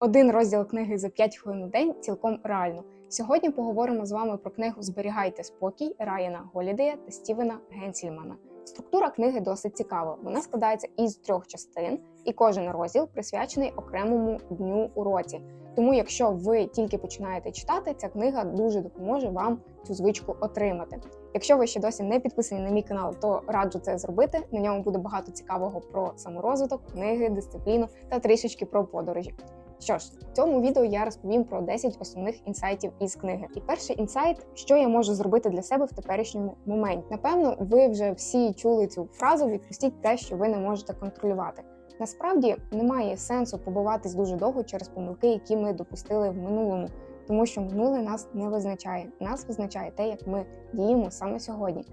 Один розділ книги за 5 хвилин у день цілком реально. Сьогодні поговоримо з вами про книгу Зберігайте спокій Райана Голідея та Стівена Генсільмана. Структура книги досить цікава. Вона складається із трьох частин, і кожен розділ присвячений окремому дню у році. Тому, якщо ви тільки починаєте читати, ця книга дуже допоможе вам цю звичку отримати. Якщо ви ще досі не підписані на мій канал, то раджу це зробити. На ньому буде багато цікавого про саморозвиток, книги, дисципліну та трішечки про подорожі. Що ж, в цьому відео я розповім про 10 основних інсайтів із книги. І перший інсайт, що я можу зробити для себе в теперішньому моменті. Напевно, ви вже всі чули цю фразу відпустіть те, що ви не можете контролювати. Насправді немає сенсу побиватись дуже довго через помилки, які ми допустили в минулому, тому що минуле нас не визначає. Нас визначає те, як ми діємо саме сьогодні.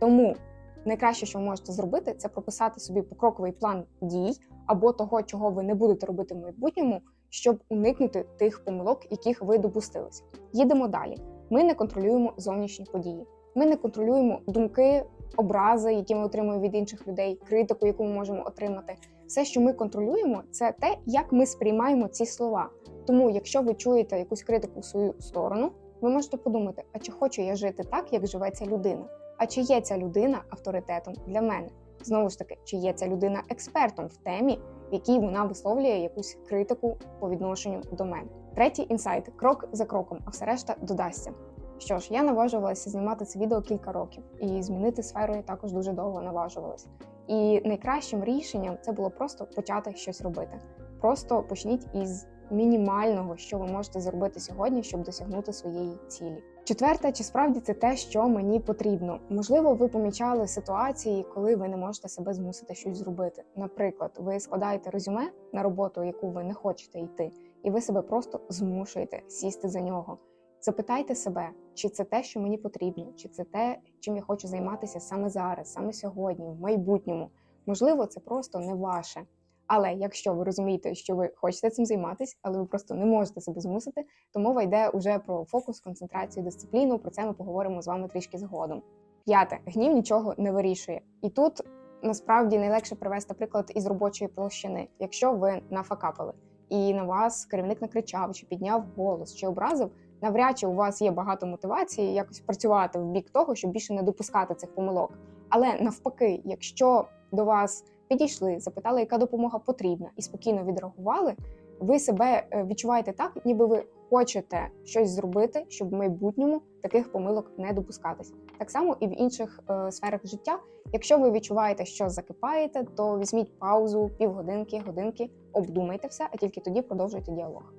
Тому найкраще, що ви можете зробити, це прописати собі покроковий план дій або того, чого ви не будете робити в майбутньому, щоб уникнути тих помилок, яких ви допустилися. Їдемо далі. Ми не контролюємо зовнішні події. Ми не контролюємо думки, образи, які ми отримуємо від інших людей, критику, яку ми можемо отримати. Все, що ми контролюємо, це те, як ми сприймаємо ці слова. Тому, якщо ви чуєте якусь критику в свою сторону, ви можете подумати, а чи хочу я жити так, як живе ця людина? А чи є ця людина авторитетом для мене? Знову ж таки, чи є ця людина експертом в темі, в якій вона висловлює якусь критику по відношенню до мене? Третій інсайт крок за кроком, а все решта додасться. Що ж, я наважувалася знімати це відео кілька років, і змінити сферу я також дуже довго наважувалася. І найкращим рішенням це було просто почати щось робити. Просто почніть із мінімального, що ви можете зробити сьогодні, щоб досягнути своєї цілі. Четверте, чи справді це те, що мені потрібно? Можливо, ви помічали ситуації, коли ви не можете себе змусити щось зробити. Наприклад, ви складаєте резюме на роботу, яку ви не хочете йти, і ви себе просто змушуєте сісти за нього. Запитайте себе, чи це те, що мені потрібно, чи це те, чим я хочу займатися саме зараз, саме сьогодні, в майбутньому. Можливо, це просто не ваше. Але якщо ви розумієте, що ви хочете цим займатися, але ви просто не можете себе змусити, то мова йде уже про фокус, концентрацію, дисципліну. Про це ми поговоримо з вами трішки згодом. П'яте гнів нічого не вирішує, і тут насправді найлегше привести приклад із робочої площини, якщо ви нафакапили і на вас керівник накричав, чи підняв голос, чи образив. Навряд чи у вас є багато мотивації якось працювати в бік того, щоб більше не допускати цих помилок. Але навпаки, якщо до вас підійшли, запитали, яка допомога потрібна, і спокійно відреагували, ви себе е, відчуваєте так, ніби ви хочете щось зробити, щоб в майбутньому таких помилок не допускатись. Так само і в інших е, сферах життя. Якщо ви відчуваєте, що закипаєте, то візьміть паузу, півгодинки, годинки, обдумайте все, а тільки тоді продовжуйте діалог.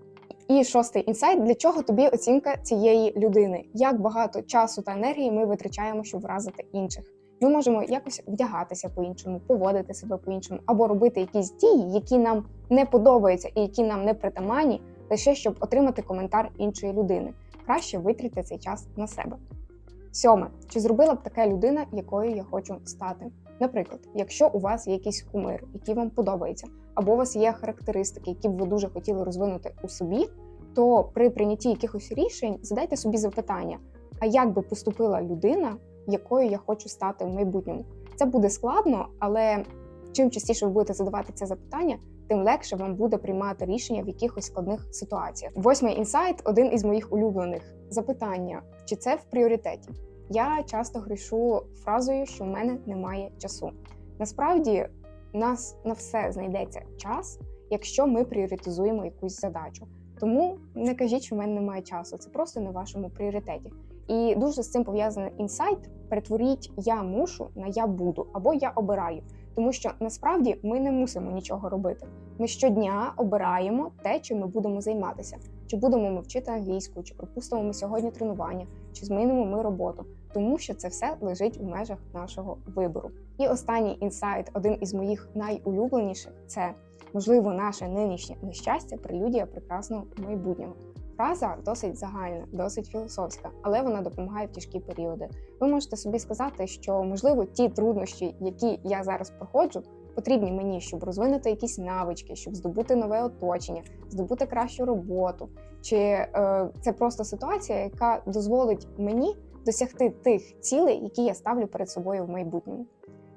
І шостий інсайт: для чого тобі оцінка цієї людини? Як багато часу та енергії ми витрачаємо, щоб вразити інших? Ми можемо якось вдягатися по-іншому, поводити себе по-іншому, або робити якісь дії, які нам не подобаються і які нам не притаманні, лише щоб отримати коментар іншої людини. Краще витрати цей час на себе. Сьоме, чи зробила б така людина, якою я хочу стати? Наприклад, якщо у вас є якийсь кумир, який вам подобається, або у вас є характеристики, які б ви дуже хотіли розвинути у собі, то при прийнятті якихось рішень задайте собі запитання: а як би поступила людина, якою я хочу стати в майбутньому? Це буде складно, але чим частіше ви будете задавати це запитання, тим легше вам буде приймати рішення в якихось складних ситуаціях. Восьмий інсайт один із моїх улюблених запитання: чи це в пріоритеті? Я часто грішу фразою, що в мене немає часу. Насправді, у нас на все знайдеться час, якщо ми пріоритизуємо якусь задачу. Тому не кажіть, що в мене немає часу. Це просто в вашому пріоритеті. І дуже з цим пов'язаний інсайт. Перетворіть я мушу на я буду або я обираю. Тому що насправді ми не мусимо нічого робити. Ми щодня обираємо те, чим ми будемо займатися. Чи будемо ми вчити англійську, чи пропустимо ми сьогодні тренування, чи змінимо ми роботу, тому що це все лежить у межах нашого вибору. І останній інсайт, один із моїх найулюбленіших, це можливо наше нинішнє нещастя, прелюдія прекрасного майбутнього. Фраза досить загальна, досить філософська, але вона допомагає в тяжкі періоди. Ви можете собі сказати, що можливо ті труднощі, які я зараз проходжу, потрібні мені, щоб розвинути якісь навички, щоб здобути нове оточення, здобути кращу роботу. Чи е, це просто ситуація, яка дозволить мені досягти тих цілей, які я ставлю перед собою в майбутньому.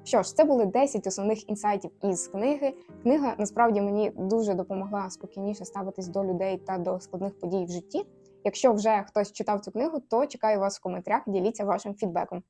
Що ж, це були 10 основних інсайтів із книги. Книга насправді мені дуже допомогла спокійніше ставитись до людей та до складних подій в житті. Якщо вже хтось читав цю книгу, то чекаю вас в коментарях, діліться вашим фідбеком.